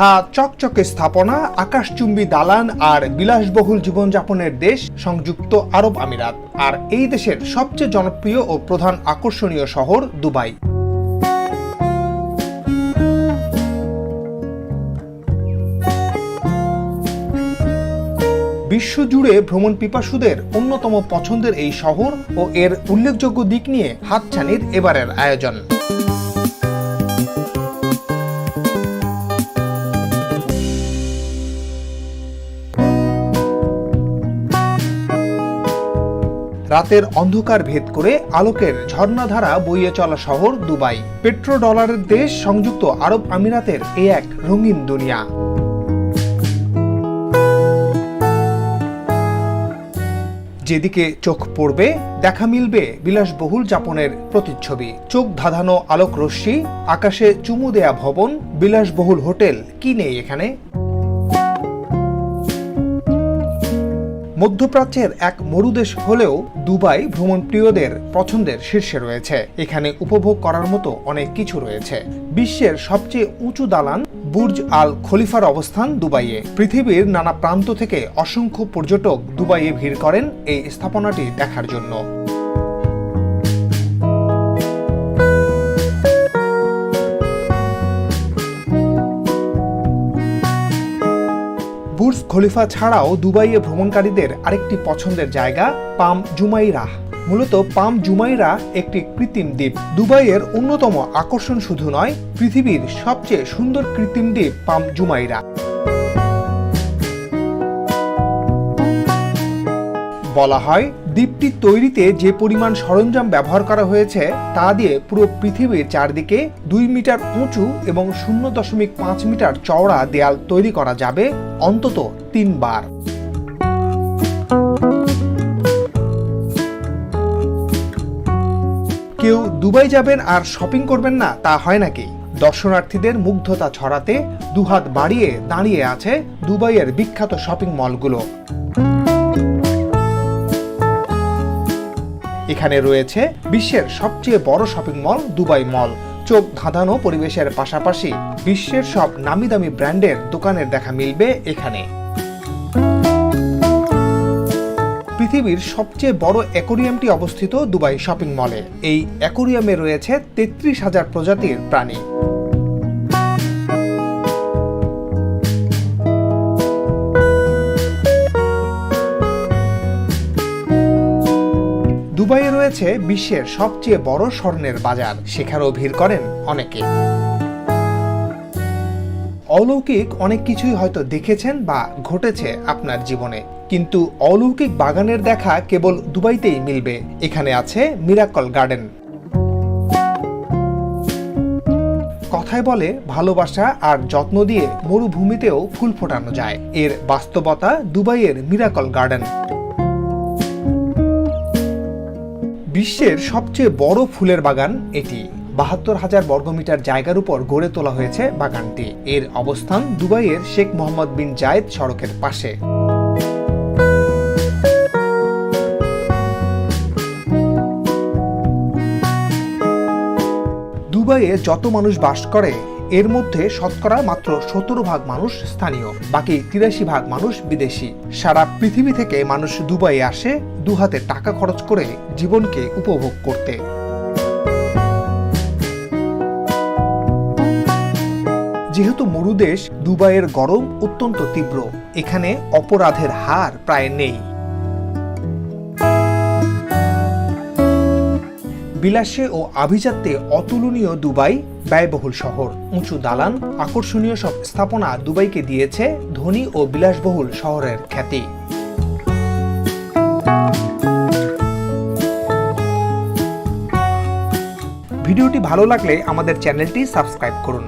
ঝা চকচকে স্থাপনা, আকাশচুম্বী দালান আর বিলাসবহুল জীবনযাপনের দেশ সংযুক্ত আরব আমিরাত। আর এই দেশের সবচেয়ে জনপ্রিয় ও প্রধান আকর্ষণীয় শহর দুবাই। বিশ্বজুড়ে ভ্রমণ পিপাসুদের অন্যতম পছন্দের এই শহর ও এর উল্লেখযোগ্য দিক নিয়ে হাতছানির এবারের আয়োজন। রাতের অন্ধকার ভেদ করে আলোকের ঝর্ণাধারা বইয়ে চলা শহর দুবাই। পেট্রো ডলারের দেশ সংযুক্ত আরব আমিরাতের এ এক রঙিন দুনিয়া। যেদিকে চোখ পড়বে, দেখা মিলবে বিলাসবহুল যাপনের প্রতিচ্ছবি। চোখ ধাঁধানো আলোক রশ্মি আকাশে চুমু দেয়া ভবন, বিলাসবহুল হোটেল, কি নেই এখানে? মধ্যপ্রাচ্যের এক মরুদেশ হলেও দুবাই ভ্রমণ প্রিয়দের পছন্দের শীর্ষে রয়েছে। এখানে উপভোগ করার মতো অনেক কিছু রয়েছে। বিশ্বের সবচেয়ে উঁচু দালান বুর্জ আল খলিফার অবস্থান দুবাইয়ে। পৃথিবীর নানা প্রান্ত থেকে অসংখ্য পর্যটক দুবাইয়ে ভিড় করেন এই স্থাপনাটি দেখার জন্য। খলিফা ছাড়াও দুবাইয়ে ভ্রমণকারীদের আরেকটি পছন্দের জায়গা, পাম জুমাইরাহ। মূলত পাম জুমাইরা একটি কৃত্রিম দ্বীপ। দুবাইয়ের অন্যতম আকর্ষণ শুধু নয়, পৃথিবীর সবচেয়ে সুন্দর কৃত্রিম দ্বীপ পাম জুমাইরা বলা হয়, দ্বীপটি তৈরিতে যে পরিমাণ সরঞ্জাম ব্যবহার করা হয়েছে তা দিয়ে পুরো পৃথিবীর চারদিকে দুই মিটার উঁচু এবং শূন্য দশমিক পাঁচ মিটার চওড়া দেয়াল তৈরি করা যাবে অন্তত তিনবার। কেউ দুবাই যাবেন আর শপিং করবেন না, তা হয় নাকি? দর্শনার্থীদের মুগ্ধতা ছড়াতে দুহাত বাড়িয়ে দাঁড়িয়ে আছে দুবাইয়ের বিখ্যাত শপিং মলগুলো। এখানে রয়েছে বিশ্বের সবচেয়ে বড় শপিং মল দুবাই মল চোখ ধাঁধানো পরিবেশের পাশাপাশি বিশ্বের সব নামি দামি ব্র্যান্ডের দোকানের দেখা মিলবে এখানে। পৃথিবীর সবচেয়ে বড় অ্যাকোরিয়ামটি অবস্থিত দুবাই শপিং মলে এই অ্যাকোরিয়ামে রয়েছে তেত্রিশ হাজার প্রজাতির প্রাণী। রয়েছে বিশ্বের সবচেয়ে বড় স্বর্ণের বাজার। সেখানেও ভিড় করেন অনেকে। অলৌকিক অনেক কিছুই হয়তো দেখেছেন বা ঘটেছে আপনার জীবনে। কিন্তু অলৌকিক বাগানের দেখা কেবল দুবাইতেই মিলবে। এখানে আছে মিরাকল গার্ডেন। কথায় বলে, ভালোবাসা আর যত্ন দিয়ে মরুভূমিতেও ফুল ফোটানো যায়। এর বাস্তবতা দুবাইয়ের মিরাকল গার্ডেন। বিশ্বের সবচেয়ে বড় ফুলের বাগান এটি। বাহাত্তর হাজার বর্গমিটার জায়গার উপর গড়ে তোলা হয়েছে বাগানটি। এর অবস্থান দুবাইয়ের শেখ মোহাম্মদ বিন জায়েদ সড়কের পাশে। দুবাইয়ে যত মানুষ বাস করে এর মধ্যে শতকরা মাত্র সতেরো ভাগ মানুষ স্থানীয়, বাকি তিরাশি ভাগ মানুষ বিদেশি। সারা পৃথিবী থেকে মানুষ দুবাইয়ে আসে দুহাতে টাকা খরচ করে জীবনকে উপভোগ করতে। যেহেতু মরুদেশ দুবাইয়ের গরম অত্যন্ত তীব্র। এখানে অপরাধের হার প্রায় নেই। বিলাসে ও আভিজাত্যে অতুলনীয় দুবাই ব্যয়বহুল শহর। উঁচু দালান, আকর্ষণীয় সব স্থাপনা দুবাইকে দিয়েছে ধনী ও বিলাসবহুল শহরের খ্যাতি। ভিডিওটি ভালো লাগলে আমাদের চ্যানেলটি সাবস্ক্রাইব করুন।